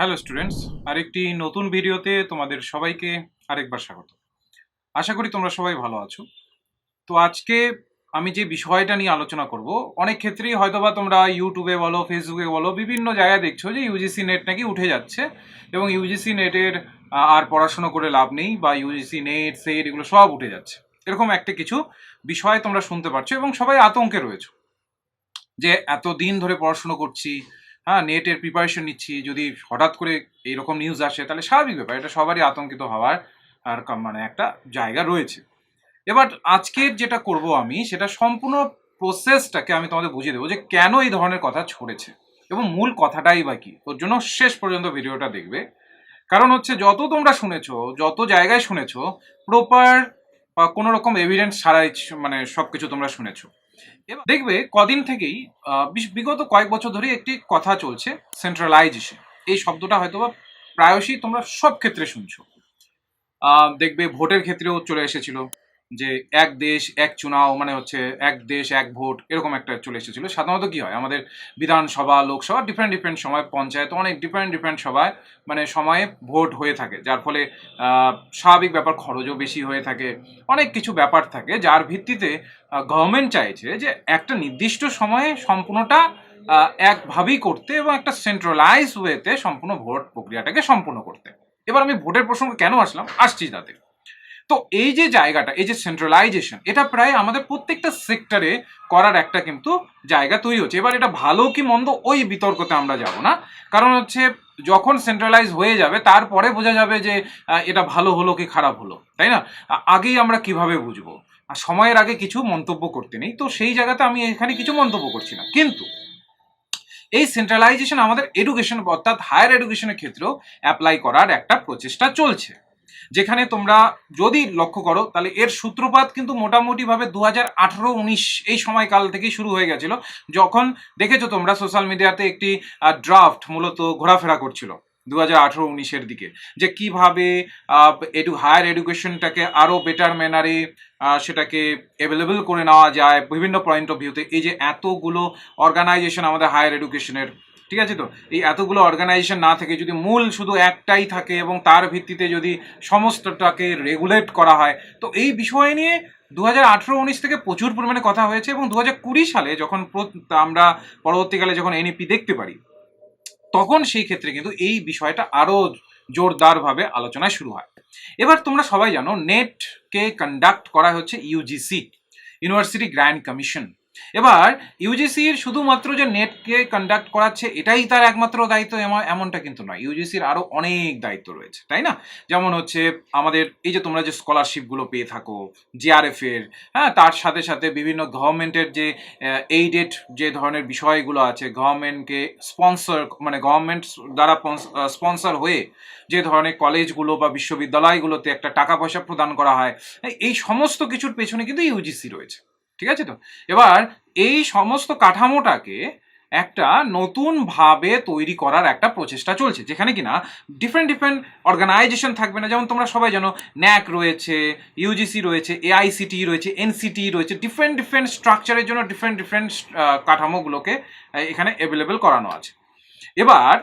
Hello students আরেকটি নতুন ভিডিওতে তোমাদের সবাইকে আরেকবার স্বাগত। আশা করি তোমরা সবাই ভালো আছো। তো আজকে আমি যে বিষয়টা নিয়ে আলোচনা করব, অনেক ক্ষেত্রেই হয়তোবা তোমরা ইউটিউবে বলো ফেসবুকে বলো, বিভিন্ন জায়গায় দেখছ যে ইউজিসি নেট নাকি উঠে যাচ্ছে এবং ইউজিসি নেটের আর পড়াশুনো করে লাভ নেই বা ইউজিসি নেট সেট এগুলো সব উঠে যাচ্ছে। এরকম একটা কিছু বিষয় তোমরা শুনতে পারছ এবং সবাই আতঙ্কে রয়েছো যে এত দিন ধরে পড়াশুনো করছি হ্যাঁ নেটের প্রিপারেশন নিচ্ছি। যদি হঠাৎ করে এইরকম নিউজ আসে, তাহলে স্বাভাবিক ব্যাপার। এটা সবারই আতঙ্কিত হওয়ার আর মানে একটা জায়গা রয়েছে। এবার আজকের যেটা করব আমি, সেটা সম্পূর্ণ প্রসেসটাকে আমি তোমাদের বুঝিয়ে দেবো যে কেন এই ধরনের কথা ছড়েছে। এবং মূল কথাটাই বা কি, ওর জন্য শেষ পর্যন্ত ভিডিওটা দেখবে। কারণ হচ্ছে, যত তোমরা শুনেছো, যত জায়গায় শুনেছো প্রপার কোনো রকম এভিডেন্স ছাড়াই মানে সব কিছু তোমরা শুনেছো। এবার দেখবে কদিন থেকেই বিগত কয়েক বছর ধরে একটি কথা চলছে সেন্ট্রালাইজেশন এই শব্দটা হয়তো প্রায়শই তোমরা সব ক্ষেত্রে শুনছো। দেখবে ভোটের ক্ষেত্রেও চলে এসেছিল। যে এক দেশ, এক চুনাও মানে হচ্ছে এক দেশ, এক ভোট এরকম একটা চলে এসেছিল। সাধারণত কি হয়? আমাদের বিধানসভা, লোকসভা ডিফারেন্ট ডিফারেন্ট সময়, পঞ্চায়েত অনেক ডিফারেন্ট ডিফারেন্ট সভায় মানে সময়ে ভোট হয়ে থাকে। যার ফলে স্বাভাবিক ব্যাপার খরচও বেশি হয়ে থাকে। অনেক কিছু ব্যাপার থাকে যার ভিত্তিতে গভর্নমেন্ট চাইছে যে একটা নির্দিষ্ট সময়ে সম্পূর্ণটা একভাবেই করতে এবং একটা সেন্ট্রালাইজ ওয়েতে সম্পূর্ণ ভোট প্রক্রিয়াটাকে সম্পূর্ণ করতে। এবার আমি ভোটের প্রসঙ্গ কেন আসলাম? আসছি তাতে। তো এই যে জায়গাটা, এই যে সেন্ট্রালাইজেশন এটা প্রায় আমাদের প্রত্যেকটা সেক্টরে করার একটা কিন্তু জায়গা তৈরি হচ্ছে। এবার এটা ভালো কি মন্দ ওই বিতর্কতে আমরা যাব না। কারণ হচ্ছে যখন সেন্ট্রালাইজ হয়ে যাবে, তারপরে বোঝা যাবে যে এটা ভালো হলো কি খারাপ হলো, তাই না? আগেই আমরা কীভাবে বুঝব? আর সময়ের আগে কিছু মন্তব্য করতে নেই, তো সেই জায়গাতে আমি এখানে কিছু মন্তব্য করছি না। কিন্তু এই সেন্ট্রালাইজেশন আমাদের এডুকেশন অর্থাৎ হায়ার এডুকেশনের ক্ষেত্রেও অ্যাপ্লাই করার একটা প্রচেষ্টা চলছে। যেখানে তোমরা যদি লক্ষ্য করো, তাহলে এর সূত্রপাত কিন্তু মোটামুটিভাবে দু হাজার উনিশ এই সময়কাল থেকেই শুরু হয়ে গেছিল, যখন দেখেছ তোমরা সোশ্যাল মিডিয়াতে একটি ড্রাফট মূলত ঘোরাফেরা করছিল। দু হাজার আঠেরো উনিশের দিকে, যে কীভাবে এডু হায়ার এডুকেশনটাকে আরও বেটার ম্যানারে সেটাকে অ্যাভেলেবল করে নেওয়া যায় বিভিন্ন পয়েন্ট অফ ভিউতে এই যে এতগুলো অর্গানাইজেশন আমাদের হায়ার এডুকেশনের ঠিক আছে তো? এই এতগুলো অর্গানাইজেশন না থেকে যদি মূল শুধু একটাই থাকে এবং তার ভিত্তিতে যদি সমস্তটাকে রেগুলেট করা হয়, তো এই বিষয় নিয়ে দু হাজার আঠেরো উনিশ থেকে প্রচুর পরিমাণে কথা হয়েছে এবং দু হাজার কুড়ি সালে যখন আমরা পরবর্তীকালে যখন এনইপি দেখতে পারি তখন সেই ক্ষেত্রে কিন্তু এই বিষয়টা আরও জোরদারভাবে আলোচনায় শুরু হয়। এবার তোমরা সবাই জানো, নেটকে কন্ডাক্ট করা হচ্ছে ইউজিসি ইউনিভার্সিটি গ্র্যান্ড কমিশন এবার ইউজিসির শুধুমাত্র যে নেটকে কন্ডাক্ট করাচ্ছে, এটাই তার একমাত্র দায়িত্ব এমন- এমনটা কিন্তু নয়। ইউজিসির আরও অনেক দায়িত্ব রয়েছে, তাই না? যেমন হচ্ছে আমাদের এই যে তোমরা যে স্কলারশিপগুলো পেয়ে থাকো জিআরএফ এর হ্যাঁ তার সাথে সাথে বিভিন্ন গভর্নমেন্টের যে এইডেড যে ধরনের বিষয়গুলো আছে গভর্নমেন্টকে স্পন্সর মানে গভর্নমেন্ট দ্বারা স্পন্সর হয়ে যে ধরনের কলেজগুলো বা বিশ্ববিদ্যালয়গুলোতে একটা টাকা পয়সা প্রদান করা হয়, এই সমস্ত কিছুর পেছনে কিন্তু ইউজিসি রয়েছে। ঠিক আছে তো? এবার এই সমস্ত কাঠামোটাকে একটা নতুন ভাবে তৈরি করার একটা প্রচেষ্টা চলছে, যেখানে কিনা ডিফারেন্ট ডিফারেন্ট অর্গানাইজেশন থাকবে না। যেমন তোমরা সবাই জানো, ন্যাক রয়েছে ইউজিসি রয়েছে এআইসিটি রয়েছে এনসিটি রয়েছে ডিফারেন্ট ডিফারেন্ট স্ট্রাকচারের জন্য ডিফারেন্ট ডিফারেন্ট কাঠামোগুলোকে এখানে অ্যাভেলেবেল করানো আছে। এবার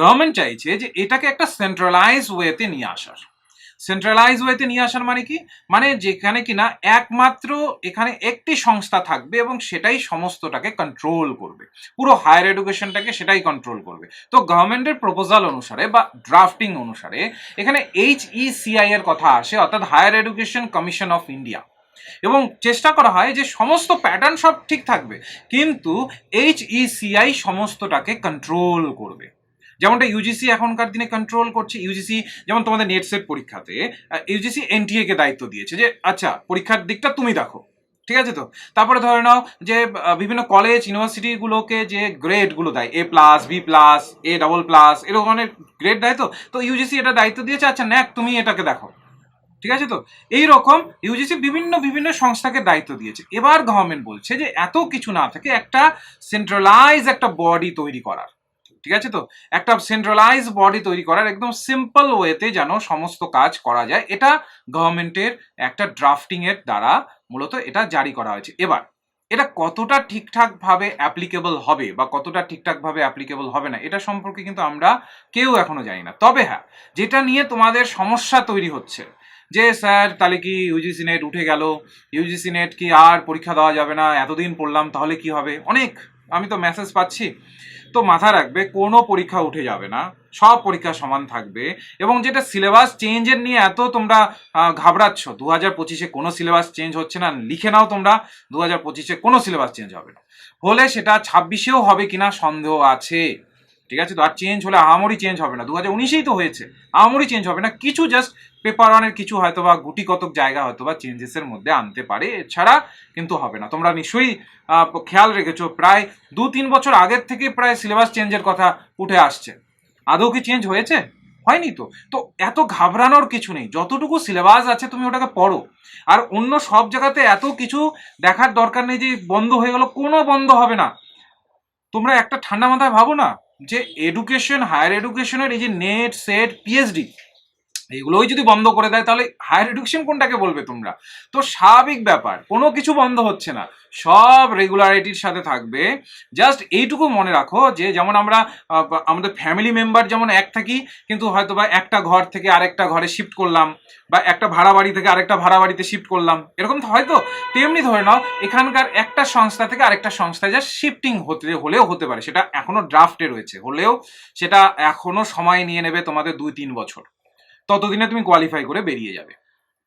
গভর্নমেন্ট চাইছে যে এটাকে একটা সেন্ট্রালাইজ ওয়েতে নিয়ে আসার। সেন্ট্রালাইজ ওয়েতে নিয়ে আসার মানে কি? মানে যেখানে কিনা একমাত্র এখানে একটি সংস্থা থাকবে এবং সেটাই সমস্তটাকে কন্ট্রোল করবে। পুরো হায়ার এডুকেশনটাকে সেটাই কন্ট্রোল করবে। তো গভর্নমেন্টের প্রপোজাল অনুসারে বা ড্রাফটিং অনুসারে এখানে এইচ ইসিআই এর কথা আসে, অর্থাৎ higher education commission of India এবং চেষ্টা করা হয় যে সমস্ত প্যাটার্ন সব ঠিক থাকবে, কিন্তু এইচ ইসিআই সমস্তটাকে কন্ট্রোল করবে। যেমনটা ইউজিসি এখনকার দিনে কন্ট্রোল করছে ইউজিসি যেমন তোমাদের নেট সেট পরীক্ষাতে ইউজিসি এনটিএ কে দায়িত্ব দিয়েছে যে আচ্ছা পরীক্ষার দিকটা তুমি দেখো, ঠিক আছে তো? তারপরে ধরে নাও যে বিভিন্ন কলেজ ইউনিভার্সিটিগুলোকে যে গ্রেডগুলো দেয় A plus B plus A double plus এরকম ধরনের গ্রেড দেয় তো? তো ইউজিসি এটা দায়িত্ব দিয়েছে আচ্ছা ন্যাক তুমি এটাকে দেখো, ঠিক আছে তো? এই রকম ইউজিসি বিভিন্ন বিভিন্ন সংস্থাকে দায়িত্ব দিয়েছে। এবার গভর্নমেন্ট বলছে যে, এত কিছু না থাকে একটা সেন্ট্রালাইজ একটা বডি তৈরি করার। ঠিক আছে তো? একটা সেন্ট্রালাইজ বডি তৈরি করার একদম সিম্পল ওয়েতে যেন সমস্ত কাজ করা যায়, এটা গভর্নমেন্টের একটা ড্রাফটিং এর দ্বারা মূলত এটা জারি করা হয়েছে। এবার, এটা কতটা ঠিকঠাকভাবে অ্যাপ্লিকেবল হবে বা কতটা ঠিকঠাকভাবে অ্যাপ্লিকেবল হবে না, এটা সম্পর্কে কিন্তু আমরা কেউ এখনও জানি না। তবে হ্যাঁ যেটা নিয়ে তোমাদের সমস্যা তৈরি হচ্ছে, যে স্যার তাহলে কি ইউজিসি নেট উঠে গেল ইউজিসি নেট কি আর পরীক্ষা দেওয়া যাবে না, এতদিন পড়লাম তাহলে কি হবে? অনেক, আমি তো মেসেজ পাচ্ছি। তো মাথায় রাখবে, কোনো পরীক্ষা উঠে যাবে না, সব পরীক্ষা সমান থাকবে এবং যেটা সিলেবাস চেঞ্জের নিয়ে এত তোমরা ঘাবড়াচ্ছ দু হাজার পঁচিশে কোনো সিলেবাস চেঞ্জ হচ্ছে না, লিখে নাও তোমরা দু হাজার পঁচিশে কোনো সিলেবাস চেঞ্জ হবে না। হলে সেটা ছাব্বিশেও হবে কিনা সন্দেহ আছে, ঠিক আছে? তো আর চেঞ্জ হলে আহামরি চেঞ্জ হবে না দু হাজার উনিশেই তো হয়েছে, আহামরি চেঞ্জ হবে না, কিছু জাস্ট পেপার ওয়ানের কিছু হয়তো বা গুটি কতক জায়গা হয়তো বা চেঞ্জেসের মধ্যে আনতে পারে, এছাড়া কিন্তু হবে না। তোমরা নিশ্চয়ই খেয়াল রেখেছো, প্রায় দু তিন বছর আগের থেকে প্রায় সিলেবাস চেঞ্জের কথা উঠে আসছে। আদৌ কি চেঞ্জ হয়েছে? হয়নি তো। তো এত ঘাবড়ানোর কিছু নেই। যতটুকু সিলেবাস আছে তুমি ওটাকে পড়ো। আর অন্য সব জায়গাতে এত কিছু দেখার দরকার নেই যে বন্ধ হয়ে গেল, কোনো বন্ধ হবে না। তোমরা একটা ঠান্ডা মাথায় ভাবো না যে এডুকেশন হায়ার এডুকেশনের এই যে নেট সেট পিএইচডি এগুলোই যদি বন্ধ করে দেয়, তাহলে হায়ার এডুকেশন কোনটাকে বলবে তোমরা? তো স্বাভাবিক ব্যাপার, কোনো কিছু বন্ধ হচ্ছে না। সব রেগুলারিটির সাথে থাকবে। জাস্ট এইটুকু মনে রাখো যে, যেমন আমরা আমাদের ফ্যামিলি মেম্বার যেমন এক থাকি, কিন্তু হয়তো বা একটা ঘর থেকে আরেকটা ঘরে শিফট করলাম, বা একটা ভাড়া বাড়ি থেকে আরেকটা ভাড়া বাড়িতে শিফট করলাম, এরকম তো হয়তো? তেমনি ধরে নাও, এখানকার একটা সংস্থা থেকে আরেকটা সংস্থায় যা শিফটিং হতে, হলেও হতে পারে। সেটা এখনও ড্রাফটে রয়েছে। হলেও সেটা এখনও সময় নিয়ে নেবে তোমাদের দুই তিন বছর। ততদিনে তুমি কোয়ালিফাই করে বেরিয়ে যাবে।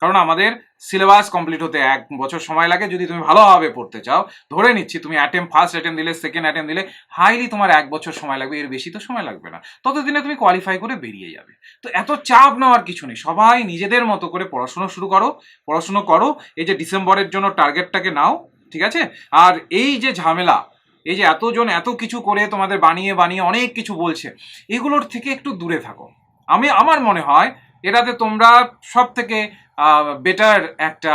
কারণ আমাদের সিলেবাস কমপ্লিট হতে এক বছর সময় লাগে। যদি তুমি ভালোভাবে পড়তে চাও, ধরে নিচ্ছি তুমি অ্যাটেম্প ফার্স্ট অ্যাটেম্প দিলে সেকেন্ড অ্যাটেম্প দিলে হাইলি তোমার এক বছর সময় লাগবে। এর বেশি তো সময় লাগবে না। ততদিনে তুমি কোয়ালিফাই করে বেরিয়ে যাবে। তো এত চাপ নেওয়ার কিছু নেই। সবাই নিজেদের মতো করে পড়াশুনো শুরু করো, পড়াশুনো করো। এই যে ডিসেম্বরের জন্য টার্গেটটাকে নাও, ঠিক আছে? আর এই যে ঝামেলা, এই যে এতজন এত কিছু করে তোমাদের বানিয়ে বানিয়ে অনেক কিছু বলছে, এগুলোর থেকে একটু দূরে থাকো। আমি, আমার মনে হয় এটাতে তোমরা সব থেকে বেটার একটা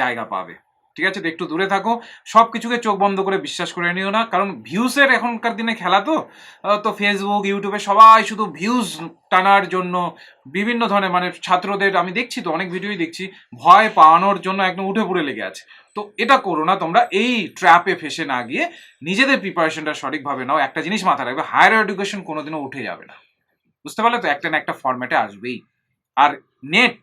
জায়গা পাবে। ঠিক আছে? একটু দূরে থাকো। সব কিছুকে চোখ বন্ধ করে বিশ্বাস করে নিও না। কারণ ভিউসের এখনকার দিনে খেলা তো তো ফেসবুক ইউটিউবে সবাই শুধু ভিউজ টানার জন্য বিভিন্ন ধরনের মানে ছাত্রদের, আমি দেখছি তো, অনেক ভিডিওই দেখছি, ভয় পাওয়ানোর জন্য একদম উঠে পড়ে লেগে আছে। তো এটা করো না তোমরা, এই ট্র্যাপে ফেসে না গিয়ে নিজেদের প্রিপারেশনটা সঠিকভাবে নাও। একটা জিনিস মাথায় রাখবে হায়ার এডুকেশন কোনোদিনও উঠে যাবে না। বুঝতে পারলে তো? একটা না একটা ফরম্যাটে আসবেই। আর নেট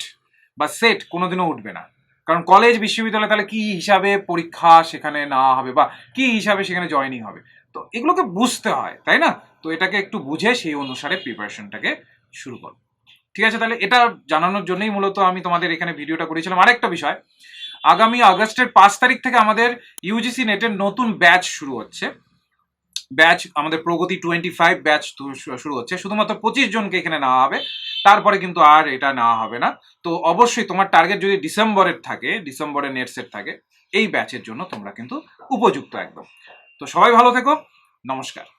বা সেট কোনোদিনও উঠবে না। কারণ কলেজ বিশ্ববিদ্যালয় তাহলে কি হিসাবে পরীক্ষা সেখানে না হবে বা কি হিসাবে সেখানে জয়েনিং হবে? তো এগুলোকে বুঝতে হয়, তাই না? তো এটাকে একটু বুঝে সেই অনুসারে প্রিপারেশনটাকে শুরু করো। ঠিক আছে, তাহলে এটা জানানোর জন্যই মূলত আমি তোমাদের এখানে ভিডিওটা করেছিলাম। আরেকটা বিষয়, আগামী আগস্টের পাঁচ তারিখ থেকে আমাদের ইউজিসি নেটের নতুন ব্যাচ শুরু হচ্ছে। ব্যাচ আমাদের প্রগতি টোয়েন্টি ফাইভ ব্যাচ শুরু হচ্ছে। শুধুমাত্র পঁচিশ জনকে এখানে নেওয়া হবে। তারপরে কিন্তু আর এটা নেওয়া হবে না। তো অবশ্যই তোমার টার্গেট যদি ডিসেম্বরের থাকে, ডিসেম্বরের নেট সেট থাকে, এই ব্যাচের জন্য তোমরা কিন্তু উপযুক্ত একদম। তো সবাই ভালো থেকো। নমস্কার।